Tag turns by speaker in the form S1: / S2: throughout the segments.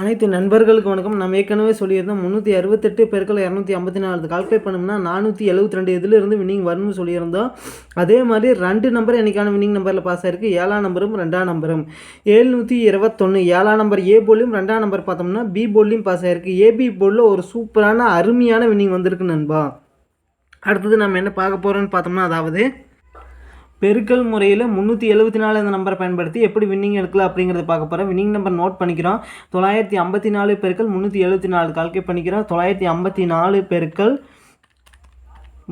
S1: அனைத்து நண்பர்களுக்கு வணக்கம். நம்ம ஏற்கனவே சொல்லியிருந்தோம் முந்நூற்றி அறுபத்தெட்டு பெருக்கள் இரநூத்தி ஐம்பத்தி நாலு கால்குலேட் பண்ணோம்னா நானூற்றி எழுபத்தி ரெண்டு இதிலிருந்து வின்னிங் வரும்னு சொல்லியிருந்தோம். அதே மாதிரி ரெண்டு நம்பர் என்னைக்கான வின்னிங் நம்பரில் பாஸ் ஆயிருக்கு? ஏழாம் நம்பரும் ரெண்டாம் நம்பரும் ஏழ்நூற்றி இருபத்தொன்று ஏழாம் நம்பர் ஏ போலியும் ரெண்டாம் நம்பர் பார்த்தோம்னா பி போல்லையும் பாஸ் ஆயிருக்கு. ஏபி போலில் ஒரு சூப்பரான அருமையான வின்னிங் வந்திருக்கு நண்பா. அடுத்தது நம்ம என்ன பார்க்க போகிறோம்னு பார்த்தோம்னா அதாவது பெருக்கல் முறையில் முந்நூற்றி எழுபத்தி நாலு அந்த நம்பரை பயன்படுத்தி எப்படி வின்னிங் எடுக்கலாம் அப்படிங்கிறத பார்க்க போகிறோம் வின்னிங் நம்பர் நோட் பண்ணிக்கிறோம். தொள்ளாயிரத்தி ஐம்பத்தி நாலு பெருக்கள் முந்நூற்றி எழுபத்தி நாலு கால்குலேட் பண்ணிக்கிறோம். தொள்ளாயிரத்தி ஐம்பத்தி நாலு பெருக்கள்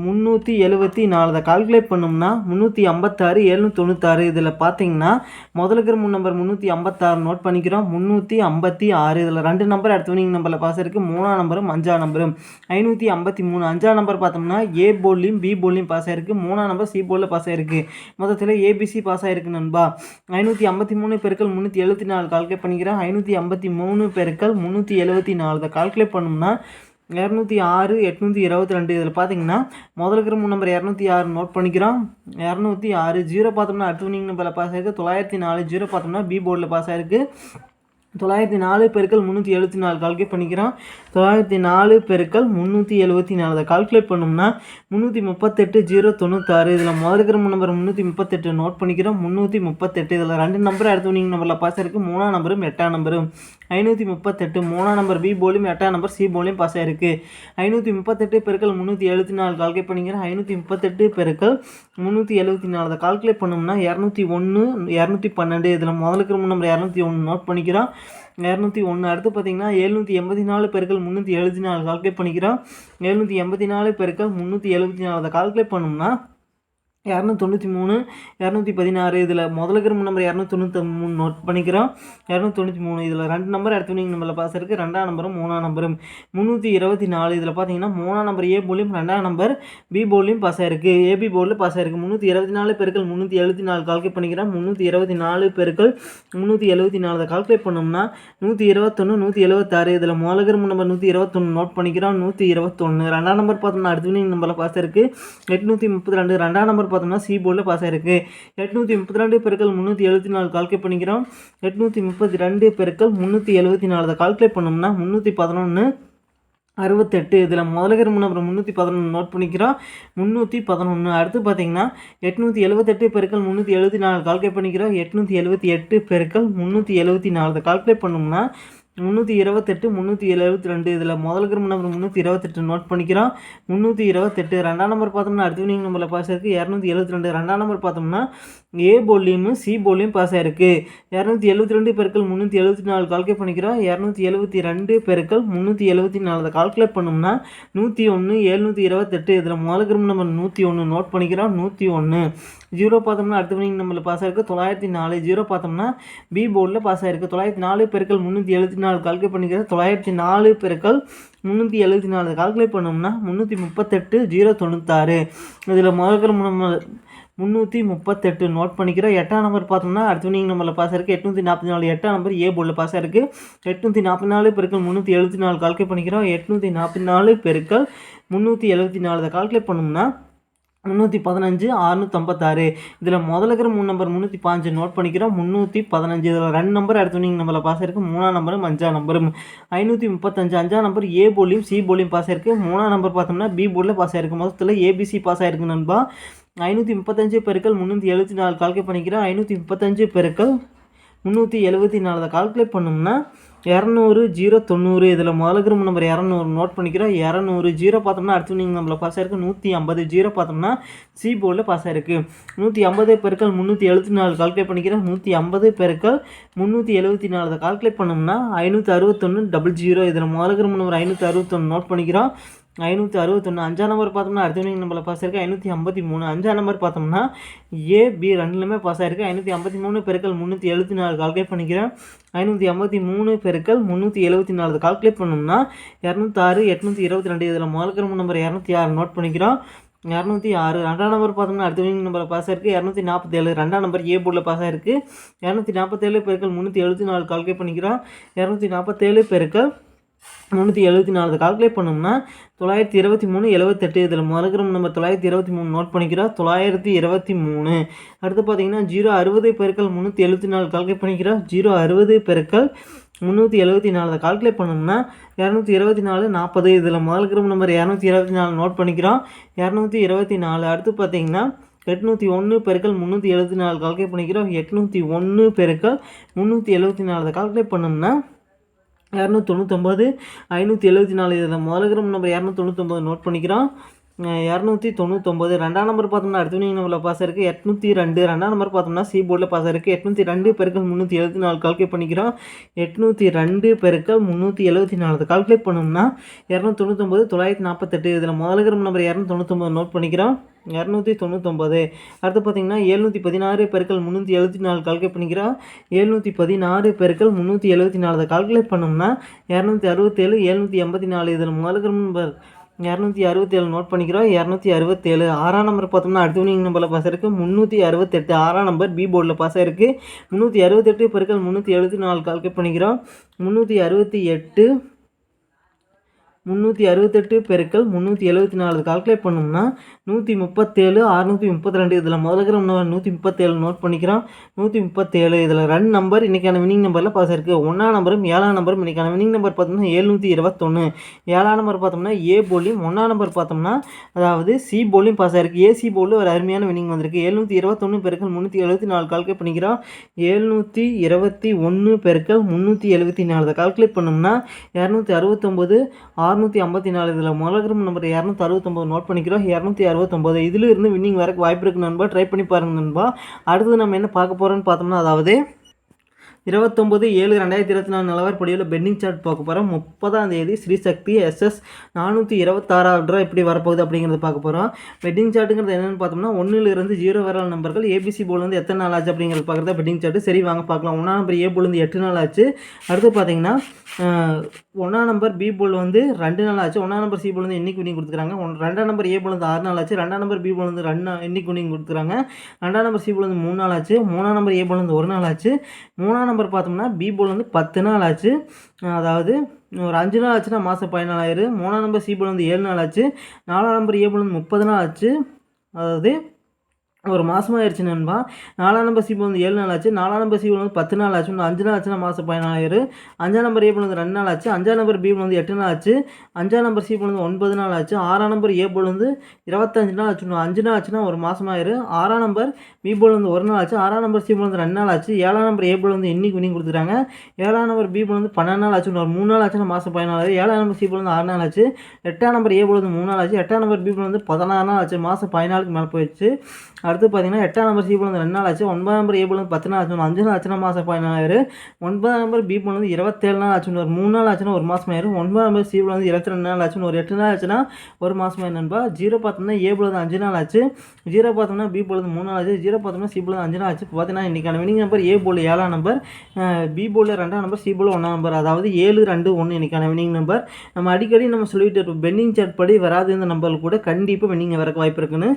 S1: முந்நூற்றி எழுபத்தி நாலு. அதை கால்குலேட் பண்ணோம்னா முந்நூற்றி ஐம்பத்தாறு எழுநூற்றி தொண்ணூத்தாறு. இதில் பார்த்தீங்கன்னா முதல்ல இருக்கிற மூணு நம்பர் முந்நூற்றி ஐம்பத்தாறு நோட் பண்ணிக்கிறோம். முந்நூற்றி ஐம்பத்தி ஆறு. இதில் ரெண்டு நம்பர் அடுத்த வினிங் நம்பரில் பாஸ் இருக்குது மூணாம் நம்பரும் அஞ்சாம் நம்பரும் ஐநூற்றி ஐம்பத்தி மூணு. அஞ்சாம் நம்பர் பார்த்தோம்னா ஏ போல்லையும் பி போல்லையும் பாஸ் ஆகிருக்கு மூணாம் நம்பர் சி போலில் பாஸ் ஆகிருக்கு மொத்தத்தில் ஏபிசி பாஸ் ஆகிருக்கு நண்பா. ஐநூற்றி ஐம்பத்தி மூணு பெருக்கள் முந்நூற்றி எழுபத்தி நாலு. கால்குலேட் பண்ணிக்கிறேன். ஐநூற்றி ஐம்பத்தி மூணு பெருக்கள் முந்நூற்றி எழுபத்தி நாலு. இதை கால்குலேட் பண்ணோம்னா இரநூத்தி ஆறு எட்நூற்றி இருபத்தி ரெண்டு. இதில் பார்த்தீங்கன்னா முதல் இருக்கிற மூணு நம்பர் இரநூத்தி ஆறு நோட் பண்ணிக்கிறோம். இரநூத்தி ஆறு ஜீரோ பார்த்தோம்னா அடுத்து வினிங் நம்பரில் பாஸ் ஆயிருக்கு. தொள்ளாயிரத்தி நாலு ஜீரோ பார்த்தோம்னா பி போர்டில் பாஸ் ஆயிருக்கு. தொள்ளாயிரத்தி நாலு பெருக்கள் முந்நூற்றி எழுபத்தி நாலு கால்குலேட் பண்ணிக்கிறோம். தொள்ளாயிரத்தி நாலு பெருக்கள் முந்நூற்றி எழுபத்தி நாலு. அதை கால்குலேட் பண்ணோம்னா முந்நூற்றி முப்பத்தெட்டு ஜீரோ தொண்ணூத்தாறு. இதில் முதல் இருக்கிற நம்பர் முந்நூற்றி முப்பத்தெட்டு நோட் பண்ணிக்கிறோம். முந்நூற்றி முப்பத்தெட்டு. இதில் ரெண்டு நம்பர் எடுத்து வந்தீங்க நம்பரில் பாஸ் ஆயிருக்கு. மூணாம் நம்பரும் எட்டாம் நம்பரும் ஐநூற்றி முப்பத்தெட்டு. மூணாம் நம்பர் பி போலியும் எட்டாம் நம்பர் சி போலியும் பாஸ் ஆயிருக்கு. ஐநூற்றி முப்பத்தெட்டு பெருக்கள் முந்நூற்றி எழுபத்தி நாலு கால்குலேட் பண்ணிக்கிறோம். ஐநூற்றி முப்பத்தெட்டு பெருக்கள் முந்நூற்றி எழுபத்தி நாலு. அதை கால்குலேட் பண்ணோம்னா இரநூத்தி ஒன்று இரநூத்தி பன்னெண்டு. இதில் முதல் இருக்கிற நம்பர் இரநூத்தி ஒன்று நோட் பண்ணிக்கிறோம். இரநூத்தி ஒன்று அடுத்து பார்த்தீங்கன்னா எழுநூற்றி எண்பத்தி நாலு பெருக்கள் முந்நூற்றி எழுபத்தி நாலு கால்குலேட் பண்ணிக்கிறோம். எழுநூற்றி எண்பத்தி நாலு பெருக்கள் முந்நூற்றி எழுபத்தி நாலு. அதை கால்குலேட் பண்ணோம்னா இரநூத்தி தொண்ணூற்றி மூணு இரநூத்தி பதினாறு இதில் முதல்ல இருக்கிற நம்பர் இரநூத்தி தொண்ணூற்றி மூணு நோட் பண்ணிக்கிறோம். இரநூத்தி தொண்ணூற்றி மூணு இதில் ரெண்டு நம்பர் அடுத்த நீங்கள் நம்பரில் பாஸ் இருக்குது ரெண்டாம் நம்பரும் மூணாம் நம்பரும் முந்நூற்றி இருபத்தி நாலு இதில் பார்த்தீங்கன்னா மூணாம் நம்பர் ஏ போலையும் ரெண்டாம் நம்பர் பி போலையும் பாஸ் ஆயிருக்கு. ஏபி போர்டில் பாஸ் ஆயிருக்கு. முந்நூற்றி இருபத்தி நாலு பெருக்கள் முந்நூற்றி எழுபத்தி நாலு கால்குலேட் பண்ணிக்கிறோம். முந்நூற்றி இருபத்தி நாலு பெருக்கள் முந்நூற்றி எழுபத்தி நாலு கால்குலேட் பண்ணோம்னா நூற்றி இருபத்தொன்று நூற்றி எழுபத்தாறு இதில் முதல்ல நம்பர் நூற்றி இருபத்தொன்று நோட் பண்ணிக்கிறோம். நூற்றி இருபத்தொன்று ரெண்டாம் நம்பர் பார்த்தோம்னா அடுத்த நீங்கள் நம்பரில் பாஸ் இருக்குது எட்நூற்றி முப்பத்தி ரெண்டு ரெண்டாம் நம்பர் பார்த்தோம்னா சி போர்டில் பாஸ் ஆயிருக்கு. எட்நூற்றி முப்பத்தி ரெண்டு பெருக்கள் முந்நூற்றி எழுபத்தி நாலு கால்குலேட் பண்ணிக்கிறோம். எட்நூற்றி முப்பத்தி ரெண்டு பெருக்கள் முந்நூற்றி எழுபத்தி நாலு அதை கால்குலேட் பண்ணோம்னா முந்நூற்றி பதினொன்று அறுபத்தெட்டு. இதில் முதலகர் முன்னப்புறம் முந்நூற்றி பதினொன்று நோட் பண்ணிக்கிறோம். முந்நூற்றி பதினொன்று அடுத்து பார்த்தீங்கன்னா எட்நூற்றி எழுபத்தெட்டு பெருக்கள் முந்நூற்றி எழுபத்தி நாலு கால்குலேட் பண்ணிக்கிறோம். எட்நூற்றி எழுபத்தி எட்டு பெருக்கள் முந்நூற்றி எழுபத்தி நாலு கால்குலேட் பண்ணோம்னா முந்நூற்றி இருபத்தெட்டு முந்நூற்றி எழுபத்தி ரெண்டு. இதில் முதல் கிரம நம்பர் முந்நூற்றி இருபத்தெட்டு. நோட் பண்ணிக்கிறோம். முந்நூற்றி இருபத்தெட்டு. ரெண்டாம் நம்பர் பார்த்தோம்னா அடுத்த வினிங் நம்பரில் பாஸ் ஆயிருக்கு. இரநூத்தி எழுபத்தி ரெண்டு. ரெண்டாம் நம்பர் பார்த்தோம்னா ஏ போலியும் சி போலியும் பாஸ் ஆயிருக்கு. இரநூத்தி எழுபத்தி ரெண்டு பெருக்கள் முந்நூற்றி எழுபத்தி நாலு. கால்குலேட் பண்ணிக்கிறோம். இரநூத்தி எழுபத்தி ரெண்டு பெருக்கள் முந்நூற்றி எழுபத்தி நாலு. அதை கால்குலேட் பண்ணோம்னா நூற்றி ஒன்று எழுநூற்றி இருபத்தெட்டு. இதில் முதல் கிரம நம்பர் நூற்றி ஒன்று நோட் பண்ணிக்கிறோம். நூற்றி ஒன்று ஜீரோ பார்த்தோம்னா அடுத்த வினிங் நம்பரில் பாஸ் ஆயிருக்கு. தொள்ளாயிரத்தி நாலு ஜீரோ பார்த்தோம்னா பி போர்டில் பாஸ் ஆயிருக்கு. தொள்ளாயிரத்தி நாலு பெருக்கள் முந்நூற்றி எழுபத்தி நாலு கால்குலேட் பண்ணிக்கிறது தொள்ளாயிரத்தி நாலு பெருக்கள் முந்நூற்றி எழுபத்தி நாலு கால்குலேட் பண்ணோம்னா முந்நூற்றி முப்பத்தெட்டு ஜீரோ தொண்ணூத்தாறு. இதில் முதல் நம்ம முந்நூற்றி முப்பத்தெட்டு நோட் பண்ணிக்கிறோம் எட்டாம் நம்பர் பார்த்தோம்னா அடுத்த நீங்கள் நம்பரில் பாஸ் இருக்குது எட்நூற்றி நாற்பத்தி நாலு எட்டாம் நம்பர் ஏ போர்டில் பாஸ் இருக்குது எட்நூற்றி நாற்பத்தி நாலு பெருக்கள் முந்நூற்றி எழுபத்தி நாலு கால்குலேட் பண்ணிக்கிறோம். எட்நூற்றி நாற்பத்தி நாலு பெருக்கள் முந்நூற்றி எழுபத்தி நாலு கால்குலேட் பண்ணோம்னா முந்நூற்றி பதினஞ்சு அறுநூற்றம்பத்தாறு இதில் முதல்ல இருக்கிற மூணு நம்பர் முந்நூற்றி பாஞ்சு நோட் பண்ணிக்கிறோம். முந்நூற்றி பதினஞ்சு இதில் ரெண்டு நம்பர் அடுத்த நீங்கள் நம்பரில் பாஸ் இருக்குது மூணாம் நம்பரும் அஞ்சாம் நம்பரும் ஐநூற்றி முப்பத்தஞ்சு அஞ்சாம் நம்பர் ஏ போலியும் சி போலியும் பாஸ் ஆயிருக்கு. மூணாம் நம்பர் பார்த்தோம்னா பி போர்டில் பாஸ் ஆயிருக்கு. மொத்தத்தில் ஏபிசி பாஸ் ஆயிருக்கு நண்பா. ஐநூற்றி முப்பத்தஞ்சு பெருக்கள் முந்நூற்றி எழுபத்தி நாலு கால்குலேட் பண்ணிக்கிறோம். ஐநூற்றி முப்பத்தஞ்சு பெருக்கள் முந்நூற்றி எழுபத்தி நாலு. கால்குலேட் பண்ணோம்னா இரநூறு ஜீரோ தொண்ணூறு இதில் முதல்ல நம்பர் இரநூறு நோட் பண்ணிக்கிறோம். இரநூறு ஜீரோ பார்த்தோம்னா அடுத்து நீங்கள் நம்மள பாஸ் ஆயிருக்கு. நூற்றி ஐம்பது ஜீரோ பார்த்தோம்னா சி போர்டில் பாஸ் ஆயிருக்கு. நூற்றி ஐம்பது பெருக்கள் முந்நூற்றி எழுபத்தி நாலு கால்குலேட் பண்ணிக்கிறோம். நூற்றி ஐம்பது பெருக்கள் முந்நூற்றி எழுபத்தி நாலு கால்குலேட் பண்ணோம்னா ஐநூற்றி அறுபத்தொன்று டபுள் ஜீரோ இதில் முதல்ல நம்பர் ஐநூற்றி அறுபத்தொன்று நோட் பண்ணிக்கிறோம். ஐநூற்றி அறுபத்தொன்று அஞ்சாம் நம்பர் பார்த்தோம்னா அடுத்த வினிங் நம்பரில் பாஸ் ஆயிருக்கு. ஐநூற்றி ஐம்பத்தி மூணு. அஞ்சாம் நம்பர் பார்த்தோம்னா ஏ பி ரெண்டுலுமே பாஸ் ஆயிருக்கு. ஐநூற்றி ஐம்பத்தி மூணு பெருக்கள் முந்நூற்றி எழுபத்தி நாலு கால்குலேட் பண்ணிக்கிறேன். ஐநூற்றி ஐம்பத்தி மூணு பெருக்கள் முந்நூற்றி எழுபத்தி நாலு. கால்குலேட் பண்ணோம்னா இரநூத்தாறு எட்நூற்றி இருபத்தி ரெண்டு. இதில் முதல் நம்பர் இரநூத்தி ஆறு நோட் பண்ணிக்கிறோம். இரநூத்தி ஆறு. ரெண்டாம் நம்பர் பார்த்தோம்னா அடுத்த வினிங் நம்பரில் பாஸ் ஆயிருக்கு. இரநூத்தி நாற்பத்தேழு. ரெண்டாம் நம்பர் ஏ போர்டில் பாஸ் ஆயிருக்கு. இரநூத்தி நாற்பத்தேழு பெருக்கள் முந்நூற்றி எழுபத்தி நாலு கால்குலேட் பண்ணிக்கிறோம். இரநூத்தி நாற்பத்தேழு பெருக்கள் முந்நூற்றி எழுபத்தி நாலு கால்குலேட் பண்ணோம்னா தொள்ளாயிரத்தி இருபத்தி மூணு எழுபத்தெட்டு இதில் முதல்கிறம் நம்ம தொள்ளாயிரத்தி இருபத்தி மூணு நோட் பண்ணிக்கிறோம். தொள்ளாயிரத்தி இருபத்தி மூணு. அடுத்து பார்த்தீங்கன்னா ஜீரோ அறுபது பெருக்கள் முந்நூற்றி எழுபத்தி நாலு கால்குலேட் பண்ணிக்கிறோம். ஜீரோ அறுபது பெருக்கள் முந்நூற்றி எழுபத்தி நாலு கால்குலேட் பண்ணோம்னா இரநூத்தி இருபத்தி நாலு நாற்பது இதில் முதல் கிரூப் நம்பர் இரநூத்தி இருபத்தி நாலு நோட் பண்ணிக்கிறோம். இரநூத்தி இருபத்தி நாலு. அடுத்து பார்த்தீங்கன்னா எட்நூற்றி ஒன்று பெருக்கள் முந்நூற்றி எழுபத்தி நாலு கால்குலேட் பண்ணிக்கிறோம். எட்நூற்றி ஒன்று பெருக்கள் முந்நூற்றி எழுபத்தி நாலு கால்குலேட் பண்ணோம்னா இரநூத்தி தொண்ணூத்தொம்பது ஐநூற்றி எழுபத்தி நாலு இதில் முதல் நம்பர் இரநூத்தி தொண்ணூத்தொம்பது நோட் பண்ணிக்கிறோம். இரநூத்தி தொண்ணூத்தொம்பது. ரெண்டாம் நம்பர் பார்த்தோம்னா அடுத்த நம்பரில் பாஸ் இருக்குது எட்நூற்றி ரெண்டு. ரெண்டாம் நம்பர் பார்த்தோம்னா சி போர்டில் பாஸ் இருக்குது எட்நூற்றி ரெண்டு பெருக்கள் முந்நூற்றி எழுபத்தி நாலு. கால்குலேட் பண்ணிக்கிறோம். எட்நூற்றி ரெண்டு பெருக்கள் முந்நூற்றி எழுபத்தி நாலு. கால்குலேட் பண்ணோம்னா இரநூத்தி தொண்ணூத்தொம்பது தொள்ளாயிரத்தி நாற்பத்தெட்டு. இதில் முதல் நம்பர் இரநூத்தி தொண்ணூத்தொம்பது நோட் பண்ணிக்கிறோம். இரநூத்தி தொண்ணூத்தொம்பது. அடுத்து பார்த்தீங்கன்னா எழுநூற்றி பதினாறு பெருக்கள் முந்நூற்றி எழுபத்தி நாலு. கால்குலேட் பண்ணிக்கிறோம். எழுநூற்றி பதினாறு பெருக்கள் முந்நூற்றி எழுபத்தி நாலு. கால்குலேட் பண்ணோம்னா இரநூத்தி அறுபத்தேழு எழுநூற்றி எண்பத்தி நாலு. இதில் முதலகிரம் நம்பர் இரநூத்தி அறுபத்தேழு நோட் பண்ணிக்கிறோம். இரநூத்தி அறுபத்தேழு ஆறாம் நம்பர் பார்த்தோம்னா அடுத்த வினிங் நம்பரில் பாஸ் இருக்குது முந்நூற்றி அறுபத்தெட்டு ஆறாம் நம்பர் பி போர்டில் பாஸ் ஆயிருக்கு. முந்நூற்றி அறுபத்தெட்டு பெருக்கள் முந்நூற்றி எழுபத்தி நாலு கால்குலேட் பண்ணிக்கிறோம். முந்நூற்றி அறுபத்தி எட்டு முந்நூற்றி அறுபத்தெட்டு பெருக்கள் முந்நூற்றி எழுபத்தி நாலு. கால்குலேட் பண்ணோம்னா நூற்றி முப்பத்தேழு அறுநூற்றி முப்பத்தி ரெண்டு இதில் முதல்ல இருக்கிற நூற்றி முப்பத்தேழு நோட் பண்ணிக்கிறோம். நூற்றி முப்பத்தேழு இதில் ரெண்டு நம்பர் இன்றைக்கான வினிங் நம்பரில் பாஸ் இருக்குது ஒன்றாம் நம்பரும் ஏழாம் நம்பரும் இன்றைக்கான வினிங் நம்பர் பார்த்தோம்னா எழுநூற்றி இருபத்தொன்று ஏழாம் நம்பர் பார்த்தோம்னா ஏ போலியும் ஒன்றாம் நம்பர் பார்த்தோம்னா அதாவது சி போலியும் பாஸ் ஆயிருக்கு. ஏசி போலில் ஒரு அருமையான வினிங் வந்திருக்கு. எழுநூற்றி இருபத்தொன்று பெருக்கள் முந்நூற்றி எழுபத்தி நாலு. கால்குலேட் பண்ணிக்கிறோம். எழுநூற்றி இருபத்தி ஒன்று பெருக்கள் முந்நூற்றி எழுபத்தி நாலு. கால்குலேட் பண்ணோம்னா இரநூத்தி அறுபத்தொம்போது அறுநூற்றி ஐம்பத்தி நாலு இதில் முதல்கிரம் நம்பர் இரநூத்தி அறுபத்தொம்போது நோட் பண்ணிக்கிறோம். இரநூத்தி அறுபத்தொம்போது இதில் இருந்து வின்னிங் வரக்கு வாய்ப்பு இருக்குது நண்பா. ட்ரை பண்ணி பாருங்கள் நண்பா. அடுத்தது நம்ம என்ன பார்க்க போகிறோன்னு பார்த்தோம்னா அதாவது இருபத்தொம்பது ஏழு ரெண்டாயிரத்தி இருபத்தி நாலு நிலவரப்படியில் பெண்டிங் சார்ட் பார்க்க போகிறோம் முப்பதாம் தேதி ஸ்ரீசக்தி எஸ்எஸ் நானூற்றி இருபத்தாறாவது ரூபா எப்படி வரப்போகுது அப்படிங்கிறத பார்க்க போகிறோம் பெட்டிங் சார்ட்டுங்கிறது என்னென்னு பார்த்தோம்னா ஒன்றிலிருந்து ஜீரோ வர நம்பர்கள் ஏபிசி போல் வந்து எத்தனை நாள் ஆச்சு அப்படிங்கிறது பார்க்குறதா பெட்டிங் சார்ட்டு. சரி வாங்க பார்க்கலாம். ஒன்றாம் நம்பர் ஏ போலேருந்து வந்து எட்டு நாள் ஆச்சு. அடுத்து பார்த்தீங்கன்னா ஒன்றாம் நம்பர் பி போல் வந்து ரெண்டு நாள் ஆச்சு. ஒன்றாம் நம்பர் சி போல் வந்து இன்னைக்கு வினிங் கொடுத்துருக்காங்க ஒன் ரெண்டாம் நம்பர் ஏ போல் வந்து ஆறு நாள் ஆச்சு. ரெண்டாம் நம்பர் பி போல் வந்து ரெண்டு இன்றைக்கி வினிங் கொடுத்துருக்காங்க ரெண்டாம் நம்பர் சி போல் வந்து மூணு நாள் ஆச்சு. மூணாம் நம்பர் ஏ போல் வந்து ஒரு நாள் ஆச்சு. மூணாம் நம்பர் பார்த்தோம்னா பி போல் வந்து பத்து நாள் ஆச்சு. அதாவது ஒரு அஞ்சு நாள் ஆச்சுன்னா மாதம் பதினாலாயிரம். மூணாம் நம்பர் சி போல் வந்து ஏழு நாள் ஆச்சு. நாலாம் நம்பர் ஏ போல் வந்து முப்பது நாள் ஆச்சு. அதாவது ஒரு மாதமாக ஆயிடுச்சு நண்பா நாலாம் நம்பர் சீப்பு வந்து ஏழு நாள் ஆச்சு நாலாம் நம்பர் சீப்பு வந்து பத்து நாள் ஆச்சு இன்னும் அஞ்சு நாள் ஆச்சுன்னா மாதம் பதினாயிரம் அஞ்சாம் நம்பர் ஏபிள் வந்து ரெண்டு நாள் ஆச்சு அஞ்சாம் நம்பர் பி வந்து எட்டு நாள் ஆச்சு அஞ்சாம் நம்பர் சீப்பு வந்து ஒன்பது நாள் ஆச்சு ஆறாம் நம்பர் ஏ போல் வந்து இருபத்தஞ்சு நாள் ஆச்சு இன்னும் அஞ்சு நாள் ஆச்சுன்னா ஒரு மாதம் ஆயிரும் ஆறாம் நம்பர் பி போல் வந்து ஒரு நாள் ஆச்சு ஆறாம் நம்பர் சி வந்து ரெண்டு நாள் ஆச்சு ஏழாம் நம்பர் ஏ போல் வந்து இன்னைக்கு வினிங் கொடுத்துருக்காங்க ஏழாம் நம்பர் பி போல் வந்து பன்னெண்டு நாள் ஆச்சு ஒரு மூணு நாள் ஆச்சுன்னா மாதம் பதினாலாயிரம் ஏழாம் நம்பர் சி போல் வந்து ஆறு நாள் ஆச்சு எட்டாம் நம்பர் ஏ போல் வந்து மூணு நாள் ஆச்சு எட்டாம் நம்பர் பி போல் வந்து பதினாறு நாள் ஆச்சு மாதம் பதினாலுக்கு மேலே போயிடுச்சு அடுத்து பார்த்தீங்கன்னா எட்டாம் நம்பர் சி பிள்ளை ரெண்டு நாள் ஆச்சு. ஒன்பதாம் நம்பர் ஏ பிள்ளை பத்து நாள் ஆச்சு. அஞ்சு நாள் ஆச்சுன்னா மாதம் பதினாயிரம் ஒன்பதாம் நம்பர் பி பிள்ளை வந்து இருபத்தேழு நாள் ஆச்சுன்னு ஒரு மூணு நாள் ஆச்சுன்னா ஒரு மாதம் ஆயிரும். ஒன்பதாம் நம்பர் சி பிள்ளை வந்து இருபத்தி ரெண்டு நாள் ஆச்சுன்னு ஒரு எட்டு நாள் ஆச்சுன்னா ஒரு மாதம் ஆயிரம் ஜீரோ பார்த்தோம்னா ஏ பிள்ளை அஞ்சு நாள் ஆச்சு. ஜீரோ பார்த்தோம்னா பி போலது வந்து மூணு நாள் ஆச்சு. ஜீரோ பார்த்தோம்னா சி போலது அஞ்சு ஆச்சு. பார்த்தீங்கன்னா இன்றைக்கான வினிங் நம்பர் ஏ போல் ஏழாம் நம்பர் பி போல் ரெண்டாம் நம்பர் சி போல் ஒன்றாம் நம்பர் அதாவது ஏழு ரெண்டு ஒன்று இன்றைக்கான வினிங் நம்பர் நம்ம அடிக்கடி நம்ம சொல்லிட்டு இருப்போம் பென்னிங் சார்ட் படி வராது இந்த நம்பர் கூட கண்டிப்பாக வினிங் வரக்கு வாய்ப்பு இருக்குன்னு.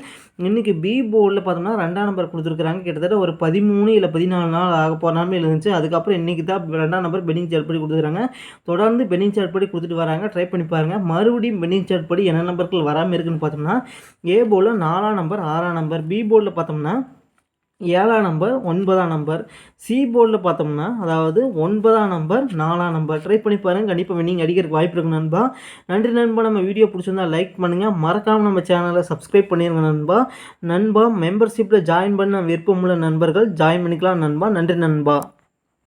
S1: இன்றைக்கி பி போர்டில் பார்த்தோம்னா ரெண்டாம் நம்பர் கொடுத்துருக்குறாங்க. கிட்டத்தட்ட ஒரு பதிமூணு இல்லை பதினாலு நாள் ஆக போகிற நாள் இருந்துச்சு. அதுக்கப்புறம் இன்றைக்கி தான் ரெண்டாம் நம்பர் பென்னிங் சார்ட் படி கொடுத்துருக்காங்க தொடர்ந்து பென்னிங் சார்ட் படி கொடுத்துட்டு வராங்க. ட்ரை பண்ணி பாருங்கள் மறுபடியும் பென்னிங் சார்ட் படி என்ன நம்பர்கள் வராமல் இருக்குன்னு பார்த்தோம்னா ஏ போர்டில் நாலாம் நம்பர் ஆறாம் நம்பர் பி போர்டில் பார்த்தோம்னா ஏழாம் நம்பர் ஒன்பதாம் நம்பர் சி போர்டில் பார்த்தோம்னா அதாவது ஒன்பதாம் நம்பர் நாலாம் நம்பர் ட்ரை பண்ணி பாருங்கள் கண்டிப்பாக வின்னிங் அடிக்கிறதுக்கு வாய்ப்பு இருக்கு நண்பா. நன்றி நண்பா. நம்ம வீடியோ பிடிச்சிருந்தா லைக் பண்ணுங்கள் மறக்காமல் நம்ம சேனலை சப்ஸ்கிரைப் பண்ணிடுங்க நண்பா. நண்பா மெம்பர்ஷிப்பில் ஜாயின் பண்ண விருப்பமுள்ள நண்பர்கள் ஜாயின் பண்ணிக்கலாம் நண்பா. நன்றி நண்பா.